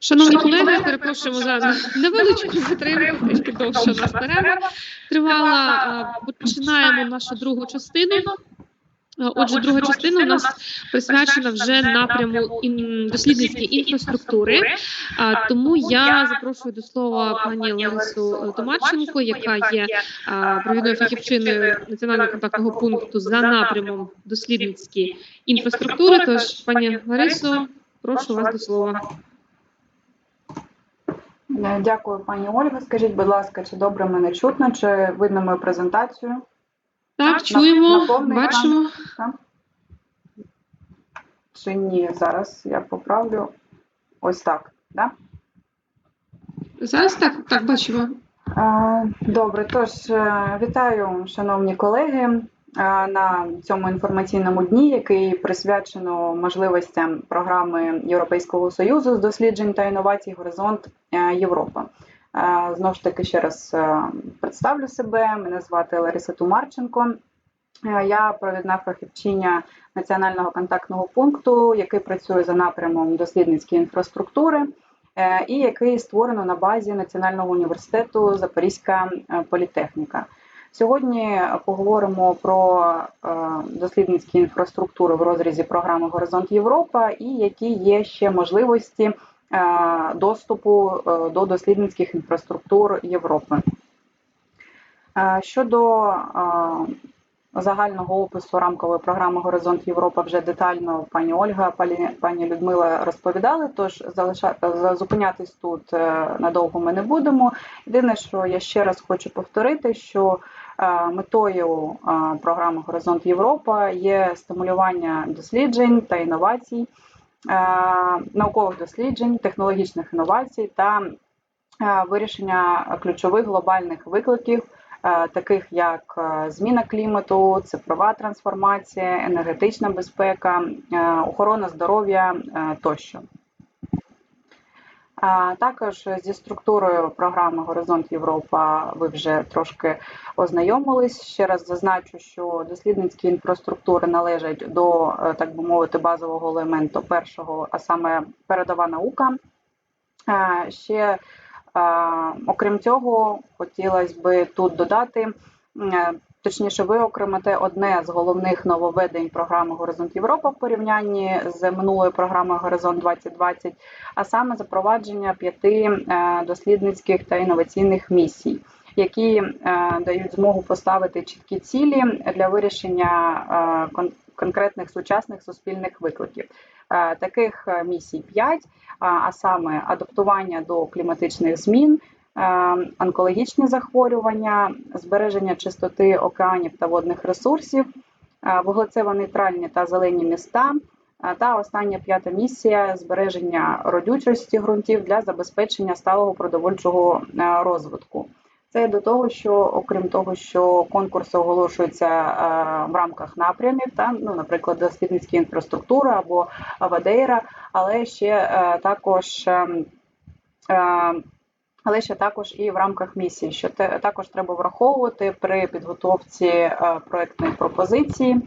Шановні колеги, перепрошуємо за невеличку затримку, трішки довше у нас перерва тривала. Е, Починаємо нашу другу частину. Е, Отже, друга частина у нас присвячена вже напряму дослідницької інфраструктури. Е, Тому я запрошую до слова пані Ларису Томарченко, яка є е, провідною фахівчиною національного контактного пункту за напрямом дослідницької інфраструктури. Тож, пані Ларисо, прошу вас до слова. Е, Дякую, пані Ольга. Скажіть, будь ласка, чи добре мене чутно, чи видно мою презентацію? Так, на чуємо, повний бачимо. Так? Чи ні? Зараз я поправлю. Ось так. Да? Зараз так, так бачимо. Е, Добре, тож е, вітаю, шановні колеги, на цьому інформаційному дні, який присвячено можливостям програми Європейського союзу з досліджень та інновацій Горизонт е, Європа. Знову ж таки, ще раз е, представлю себе. Мене звати Лариса Тумарченко. Е, Я провідна фахівчиня національного контактного пункту, який працює за напрямом дослідницької інфраструктури і який створено на базі Національного університету Запорізька політехніка. Сьогодні поговоримо про е, дослідницькі інфраструктури в розрізі програми Горизонт Європа і які є ще можливості е, доступу е, до дослідницьких інфраструктур Європи. Щодо загального опису рамкової програми Горизонт Європа вже детально пані Ольга, пані, Людмила розповідали. Тож залиша, зупинятись тут е, надовго ми не будемо. Єдине, що я ще раз хочу повторити, що е, метою е, програми Горизонт Європа є стимулювання досліджень та інновацій, наукових досліджень, технологічних інновацій та вирішення ключових глобальних викликів таких як е, зміна клімату, цифрова трансформація, енергетична безпека, е, охорона здоров'я е, тощо. Також зі структурою програми Горизонт Європа ви вже трошки ознайомились. Ще раз зазначу, що дослідницькі інфраструктури належать до, е, так би мовити, базового елементу першого, а саме передова наука. Е, Ще Е, Окрім цього, хотілося би тут додати, е, точніше, виокремити одне з головних нововведень програми Горизонт Європа в порівнянні з минулою програмою Горизонт 2020, а саме запровадження п'яти е, дослідницьких та інноваційних місій. Які е, дають змогу поставити чіткі цілі для вирішення кон- конкретних сучасних суспільних викликів. Е, Таких е, місій 5, а саме адаптування до кліматичних змін, е, онкологічні захворювання, збереження чистоти океанів та водних ресурсів, вуглецево-нейтральні та зелені міста. Та остання п'ята місія збереження родючості ґрунтів для забезпечення сталого продовольчого розвитку. Це до того, що окрім того, що конкурси оголошуються е, в рамках напрямів, та ну, наприклад, дослідницькі інфраструктури або Авадейра, але ще е, також. е, але ще також і в рамках місії, що те також треба враховувати при підготовці проектної пропозиції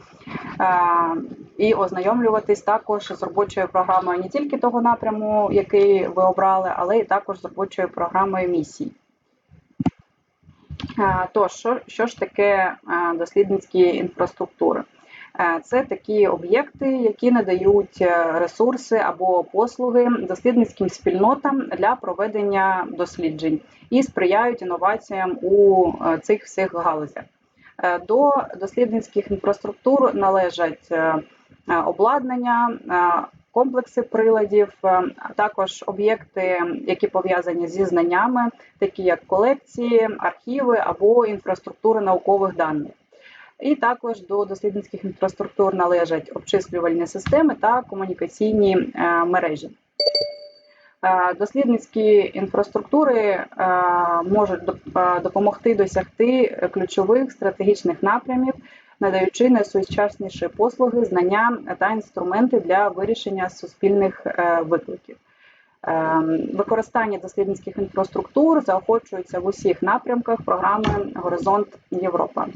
і ознайомлюватись також з робочою програмою не тільки того напряму, який ви обрали, але й також з робочою програмою місій. Тож, що, що ж таке дослідницькі інфраструктури? Це такі об'єкти, які надають е, ресурси або послуги дослідницьким спільнотам для проведення досліджень і сприяють інноваціям у е, цих всіх галузях. Е, До дослідницьких інфраструктур належать обладнання, комплекси приладів, е, а також об'єкти, які пов'язані зі знаннями, такі як колекції, архіви або інфраструктури наукових даних. І також до дослідницьких інфраструктур належать обчислювальні системи та комунікаційні е, мережі. Е, Дослідницькі інфраструктури можуть доп- допомогти досягти ключових стратегічних напрямів, надаючи найсучасніші послуги, знання та інструменти для вирішення суспільних е, викликів. Е, Використання дослідницьких інфраструктур заохочується в усіх напрямках програми Горизонт Європа.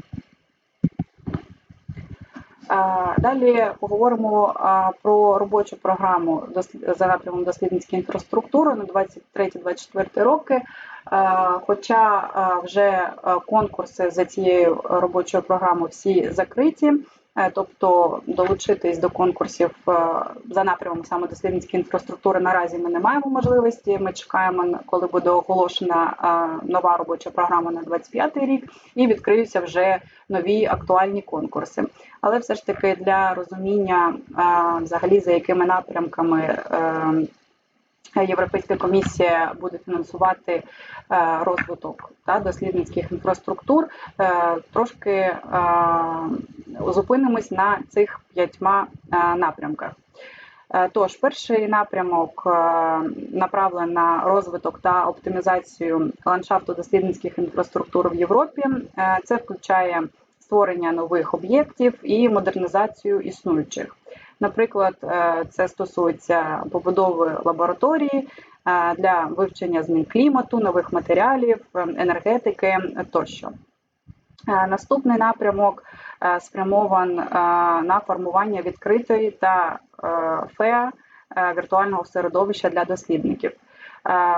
Далі поговоримо про робочу програму за напрямом дослідницької інфраструктури на 23-24 роки. Хоча вже конкурси за цією робочою програмою всі закриті, тобто долучитись до конкурсів е, за напрямом саме дослідницької інфраструктури наразі ми не маємо можливості. Ми чекаємо, коли буде оголошена е, нова робоча програма на 25 рік, і відкриються вже нові актуальні конкурси. Але все ж таки для розуміння е, взагалі за якими напрямками е, Європейська комісія буде фінансувати е, розвиток та дослідницьких інфраструктур, е, трошки е, зупинимось на цих п'ятьма напрямках. Тож, перший напрямок направлений на розвиток та оптимізацію ландшафту дослідницьких інфраструктур в Європі. Це включає створення нових об'єктів і модернізацію існуючих. Наприклад, е, це стосується побудови лабораторії е, для вивчення змін клімату, нових матеріалів, е, енергетики тощо. Наступний напрямок спрямован на формування відкритої та ФЕА віртуального середовища для дослідників.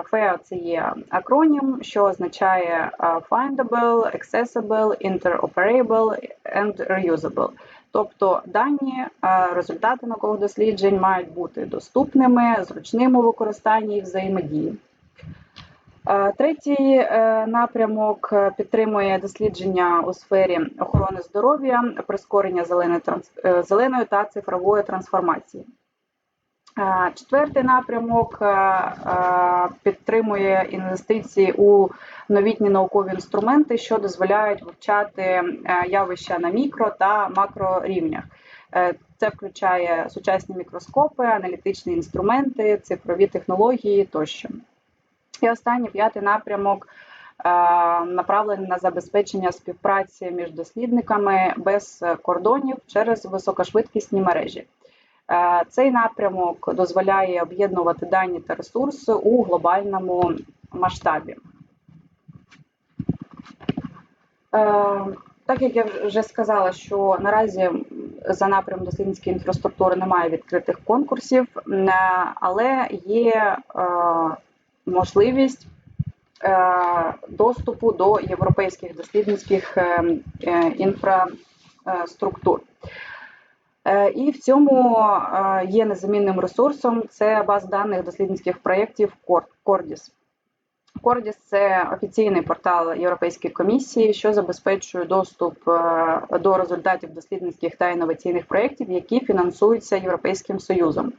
ФЕА це є акронім, що означає Findable, Accessible, Interoperable and Reusable. Тобто дані е, результати наукових досліджень мають бути доступними, зручними у використанні і взаємодії. Е, Третій е, напрямок підтримує дослідження у сфері охорони здоров'я, прискорення зеленої та цифрової трансформації. Е, Четвертий напрямок е, е, підтримує інвестиції у новітні наукові інструменти, що дозволяють вивчати явища на мікро та макрорівнях. Це включає сучасні мікроскопи, аналітичні інструменти, цифрові технології тощо. І останній п'ятий напрямок направлений на забезпечення співпраці між дослідниками без кордонів через високошвидкісні мережі. Е, Цей напрямок дозволяє об'єднувати дані та ресурси у глобальному масштабі. Е, Так як я вже сказала, що наразі за напрямом дослідницької інфраструктури немає відкритих конкурсів, е, але є можливість доступу до європейських дослідницьких е, е, інфраструктур. Е, І в цьому е, є незамінним ресурсом це база даних дослідницьких проєктів Cordis. Cordis – це офіційний портал Європейської комісії, що забезпечує доступ е, до результатів дослідницьких та інноваційних проєктів, які фінансуються Європейським Союзом.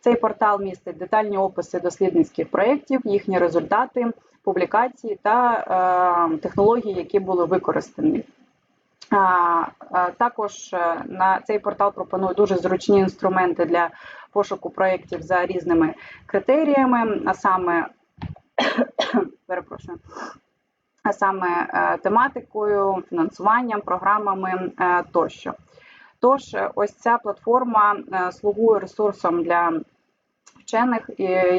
Цей портал містить детальні описи дослідницьких проєктів, їхні результати, публікації та технології, які були використані. Також е, на цей портал пропонує дуже зручні інструменти для пошуку проєктів за різними критеріями, а саме перепрошую, а саме е, тематикою, фінансуванням, програмами е, тощо. Тож, ось ця платформа слугує ресурсом для вчених,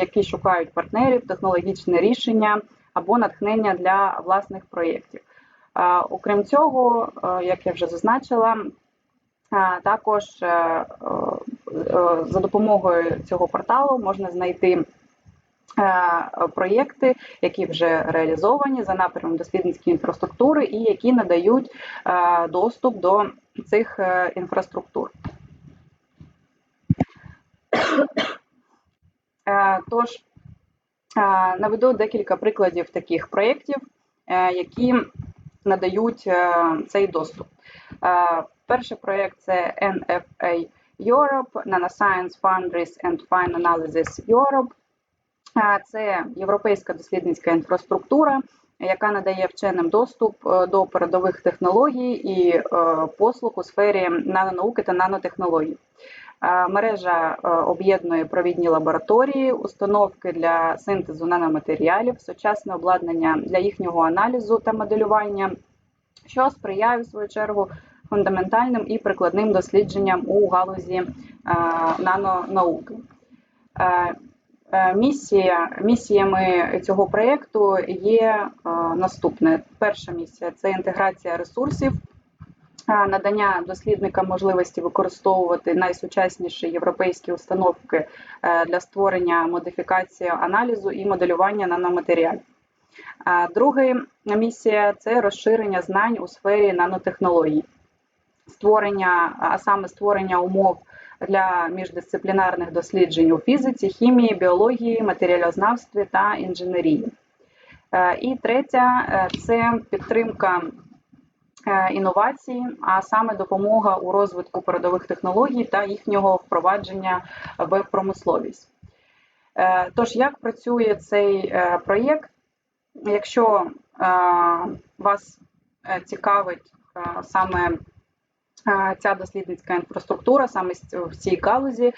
які шукають партнерів, технологічне рішення або натхнення для власних проєктів. Окрім цього, е, як я вже зазначила, е, також е, за допомогою цього порталу можна знайти проєкти, які вже реалізовані за напрямом дослідницької інфраструктури і які надають доступ до цих інфраструктур. Тож наведу декілька прикладів таких проєктів, які надають е, цей доступ. Е, Перший проєкт це NFA Europe, Nanoscience Foundries and Fine Analysis Europe. Е, Це європейська дослідницька інфраструктура, яка надає вченим доступ до передових технологій і послуг у сфері нанонауки та нанотехнологій. Е, Мережа е, об'єднує провідні лабораторії, установки для синтезу наноматеріалів, сучасне обладнання для їхнього аналізу та моделювання, що сприяє в свою чергу фундаментальним і прикладним дослідженням у галузі е, нанонауки. Місія, місіями цього проєкту є наступне. Перша місія це інтеграція ресурсів надання дослідникам можливості використовувати найсучасніші європейські установки е, для створення модифікації аналізу і моделювання наноматеріалів. Е, Друга місія це розширення знань у сфері нанотехнологій, створення, а саме створення умов для міждисциплінарних досліджень у фізиці, хімії, біології, матеріалознавстві та інженерії. Е, І третя це підтримка е, інновацій, а саме допомога у розвитку передових технологій та їхнього впровадження в промисловість. Е, Тож, як працює цей е, проєкт? Якщо вас цікавить саме ця дослідницька інфраструктура, саме в цій галузі,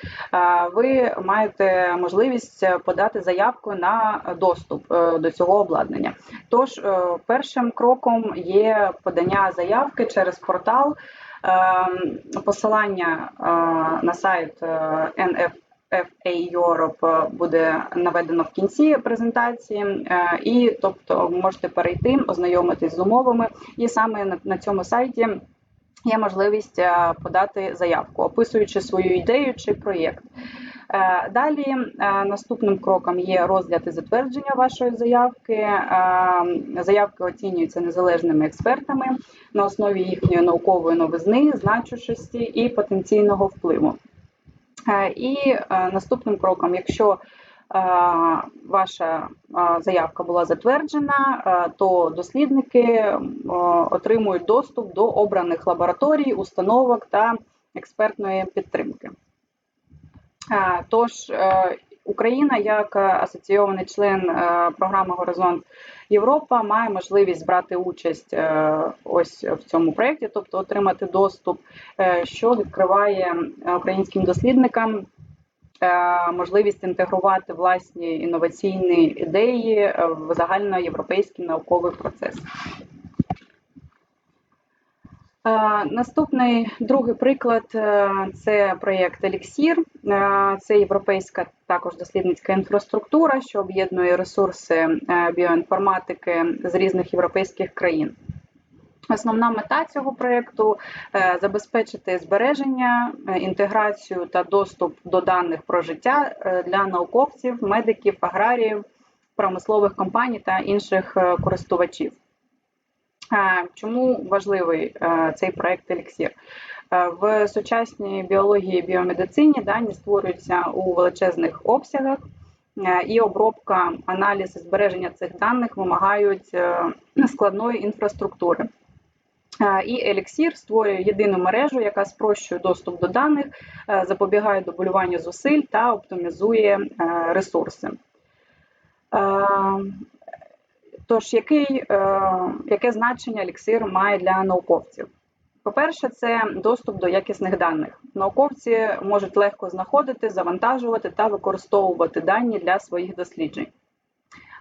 ви маєте можливість подати заявку на доступ е, до цього обладнання. Тож, е, першим кроком є подання заявки через портал. Е, Посилання на сайт NF FA Europe буде наведено в кінці презентації, і тобто можете перейти, ознайомитись з умовами, і саме на цьому сайті є можливість е, подати заявку, описуючи свою ідею чи проєкт. Е, Далі е, наступним кроком є розгляд і затвердження вашої заявки. Заявки оцінюються незалежними експертами на основі їхньої наукової новизни, значущості і потенційного впливу. І наступним кроком, якщо ваша заявка була затверджена, то дослідники отримують доступ до обраних лабораторій, установок та експертної підтримки. Тож е, Україна, як е, асоційований член е, програми Горизонт Європа, має можливість брати участь ось в цьому проєкті, тобто отримати доступ, що відкриває українським дослідникам можливість інтегрувати власні інноваційні ідеї е, в загальноєвропейський науковий процес. Е, Наступний другий приклад е, це проєкт Еліксір. Е, Це європейська також дослідницька інфраструктура, що об'єднує ресурси е, біоінформатики з різних європейських країн. Основна мета цього проєкту е, забезпечити збереження, е, інтеграцію та доступ до даних про життя е, для науковців, медиків, аграріїв, промислових компаній та інших користувачів. Чому важливий цей проект Еліксір? В сучасній біології і біомедицині дані створюються у величезних обсягах, і обробка, аналіз і збереження цих даних вимагають складної інфраструктури. І Еліксір створює єдину мережу, яка спрощує доступ до даних, е, запобігає дублюванню зусиль та оптимізує е, ресурси. Е, Тож, який, яке значення еліксир має для науковців? По-перше, це доступ до якісних даних. Науковці можуть легко знаходити, завантажувати та використовувати дані для своїх досліджень.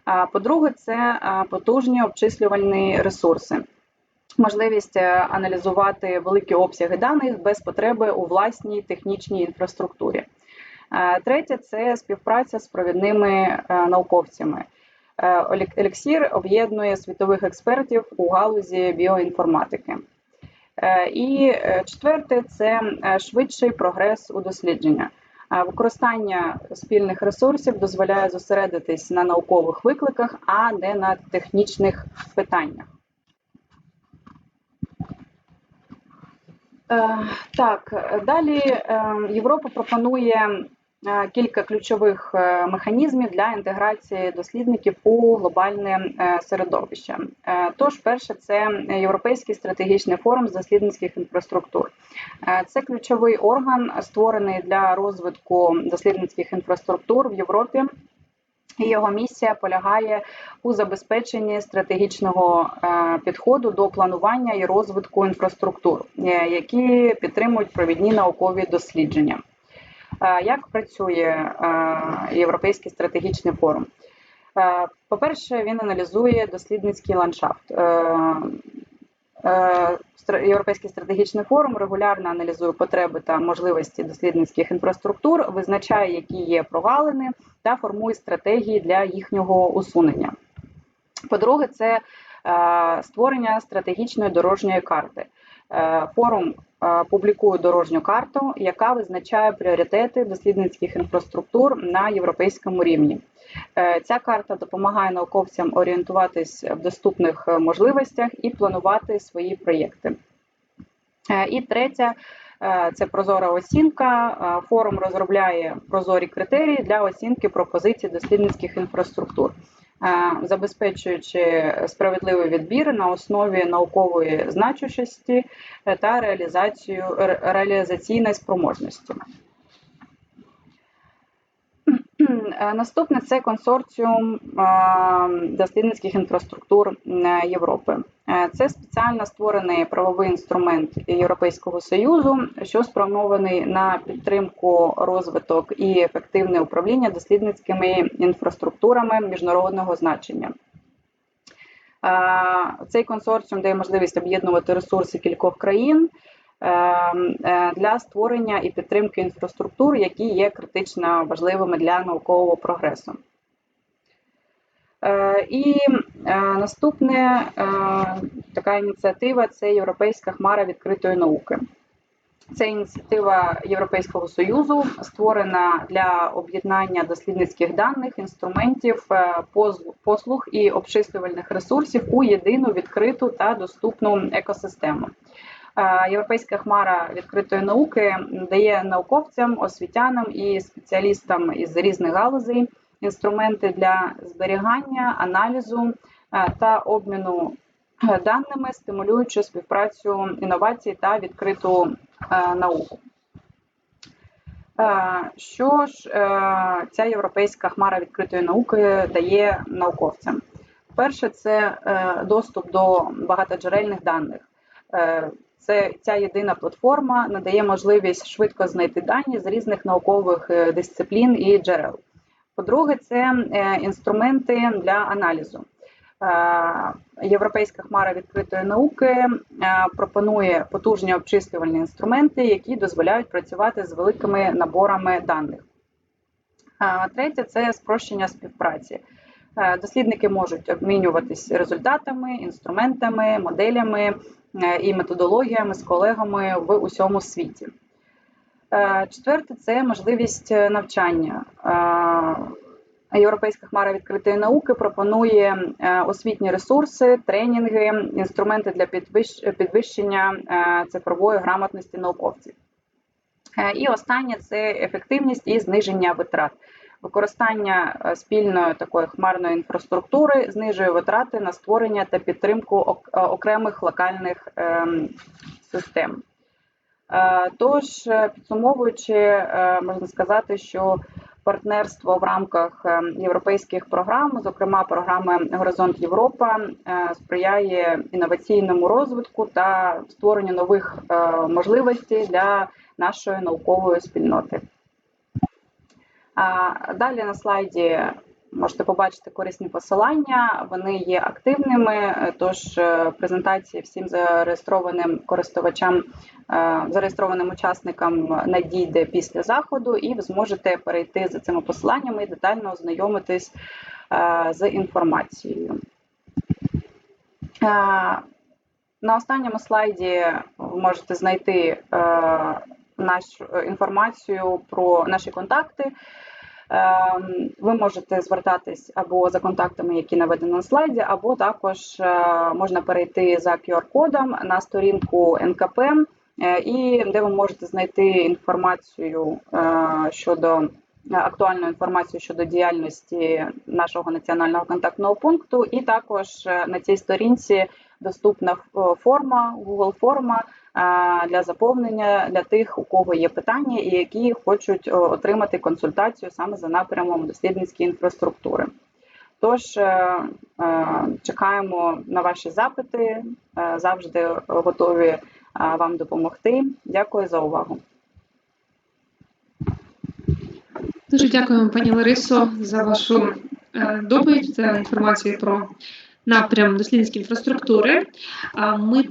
А По-друге, це потужні обчислювальні ресурси, можливість е, аналізувати великі обсяги даних без потреби у власній технічній інфраструктурі. Е, Третє це співпраця з провідними е, науковцями. Еліксір об'єднує світових експертів у галузі біоінформатики. І четверте це швидший прогрес у дослідження. Використання спільних ресурсів дозволяє зосередитись на наукових викликах, а не на технічних питаннях. Так, е, далі е, Європа пропонує е, кілька ключових механізмів для інтеграції дослідників у глобальне середовище. Тож, перше, це Європейський стратегічний форум з дослідницьких інфраструктур. Це ключовий орган, створений для розвитку дослідницьких інфраструктур в Європі. І його місія полягає у забезпеченні стратегічного е, підходу до планування і розвитку інфраструктур, е, які підтримують провідні наукові дослідження. Е, Як працює Європейський стратегічний форум? По-перше, він аналізує дослідницький ландшафт. Е, Європейський стратегічний форум регулярно аналізує потреби та можливості дослідницьких інфраструктур, визначає, які є провалини, та формує стратегії для їхнього усунення. По-друге, це е, створення стратегічної дорожньої карти. Е, Форум публікує дорожню карту, яка визначає пріоритети дослідницьких інфраструктур на європейському рівні. Е, Ця карта допомагає науковцям орієнтуватись в доступних е, можливостях і планувати свої проєкти. Е, І третє е, це прозора оцінка. Е, Форум розробляє прозорі критерії для оцінки пропозицій дослідницьких інфраструктур, е, забезпечуючи справедливий відбір на основі наукової значущості е, та реалізацію ре- реалізаційної спроможності. Наступне це консорціум е, дослідницьких інфраструктур е, Європи. Е, Це спеціально створений правовий інструмент Європейського союзу, що спрямований на підтримку, розвиток і ефективне управління дослідницькими інфраструктурами міжнародного значення. Е, Цей консорціум дає можливість об'єднувати ресурси кількох країн е, е, для створення і підтримки інфраструктур, які є критично важливими для наукового прогресу. Е, І е, наступне е, така ініціатива це Європейська хмара відкритої науки. Це ініціатива Європейського союзу, створена для об'єднання дослідницьких даних, інструментів, е, послуг і обчислювальних ресурсів у єдину відкриту та доступну екосистему. Е, Європейська хмара відкритої науки дає науковцям, освітянам і спеціалістам із різних галузей інструменти для зберігання, аналізу е, та обміну е, даними, стимулюючи співпрацю інновацій та відкриту е, науку. Е, Що ж е, ця європейська хмара відкритої науки дає науковцям? Перше, це е, доступ до багатоджерельних даних. Це ця єдина платформа надає можливість швидко знайти дані з різних наукових е, дисциплін і джерел. По-друге, це е, інструменти для аналізу. Е, Європейська хмара відкритої науки пропонує потужні обчислювальні інструменти, які дозволяють працювати з великими наборами даних. Третє це спрощення співпраці. Е, Дослідники можуть обмінюватись результатами, інструментами, моделями е, і методологіями з колегами в усьому світі. Е, Четверте це можливість навчання. Європейська хмара відкритої науки пропонує освітні ресурси, тренінги, інструменти для підвищення цифрової грамотності науковців. І останнє це ефективність і зниження витрат. Використання е, спільної такої хмарної інфраструктури знижує витрати на створення та підтримку е, окремих локальних ем, систем. Е, Тож, підсумовуючи, можна сказати, що партнерство в рамках е, європейських програм, зокрема програми Горизонт Європа, сприяє інноваційному розвитку та створенню нових можливостей для нашої наукової спільноти. Далі на слайді можете побачити корисні посилання. Вони є активними. Тож е, презентації всім зареєстрованим користувачам, е, зареєстрованим учасникам надійде після заходу, і ви зможете перейти за цими посиланнями і детально ознайомитись е, з інформацією. На останньому слайді ви можете знайти нашу інформацію про наші контакти. Ем, Ви можете звертатись або за контактами, які наведені на слайді, або також е, можна перейти за QR-кодом на сторінку НКП, е, і де ви можете знайти інформацію е, щодо актуальну інформацію щодо діяльності нашого національного контактного пункту, і також на цій сторінці доступна форма, Google форма для заповнення для тих, у кого є питання і які хочуть отримати консультацію саме за напрямом дослідницької інфраструктури. Тож е, е, чекаємо на ваші запити, е, завжди готові вам допомогти. Дякую за увагу. Дуже дякуємо, пані Ларисо, за вашу доповідь та інформацію про напрям дослідницької інфраструктури. Ми